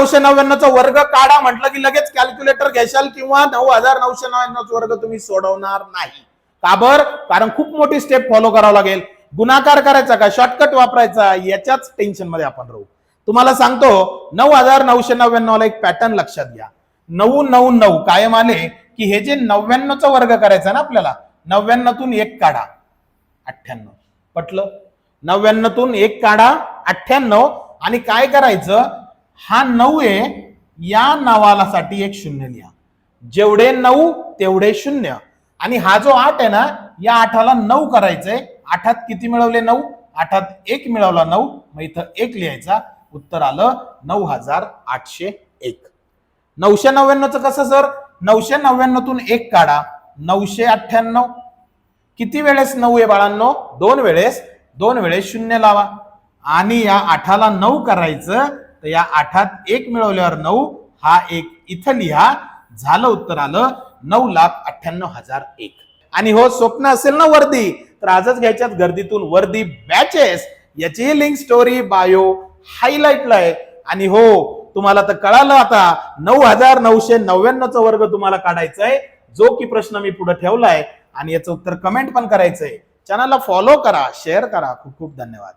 नऊशे नव्याण्णवचा वर्ग काढा. म्हटलं की लगेच कॅल्क्युलेटर घेशाल किंवा नऊ हजार नऊशे नव्याण्णवचा वर्ग तुम्ही सोडवणार नाही. का बर? कारण खूप मोठी स्टेप फॉलो करावं लागेल. गुणाकार करायचा का? शॉर्टकट वापरायचा? याच्याच टेन्शनमध्ये आपण राहू. तुम्हाला सांगतो नऊ हजार नऊशे नव्याण्णवला एक पॅटर्न लक्षात घ्या. नऊ नऊ नऊ कायम आले की हे जे नव्याण्णवचा वर्ग करायचा ना आपल्याला नव्याण्णवतून एक काढा अठ्ठ्याण्णव. पटलं? नव्याण्णवतून एक काढा अठ्ठ्याण्णव. आणि काय करायचं? हा नऊ आहे या नावालासाठी एक शून्य लिहा. जेवढे नऊ तेवढे शून्य. आणि हा जो आठ आहे ना या आठाला नऊ करायचंय. आठात किती मिळवले नऊ? आठात एक मिळवला नऊ. मग इथं एक लिहायचा. उत्तर आलं नऊ हजार आठशे एक. नऊशे नव्याण्णवचं कसं सर? नऊशे नव्याण्णवतून एक काढा. नऊशे अठ्ठ्याण्णव. किती वेळेस नऊ आहे बाळांनो? दोन वेळेस. दोन वेळेस शून्य लावा. आणि या आठाला नऊ करायचं. तर या आठात एक मिळवल्यावर नऊ हा एक इथं लिहा. झालं उत्तर आलं नऊ लाख अठ्ठ्याण्णव हजार एक. आणि हो स्वप्न असेल ना वर्दी तर आजच घ्यायच्यात गर्दीतून वर्दी बॅचेस याची लिंक स्टोरी बायो हायलाइटला आहे. आणि हो तुम्हाला तर कळालं आता नऊ हजार नऊशे नव्याण्णवचा वर्ग तुम्हाला काढायचा आहे. जो की प्रश्न मी पुढे ठेवलाय. आणि याचं उत्तर कमेंट पण करायचंय. चॅनलला फॉलो करा शेअर करा. खूप खूप धन्यवाद.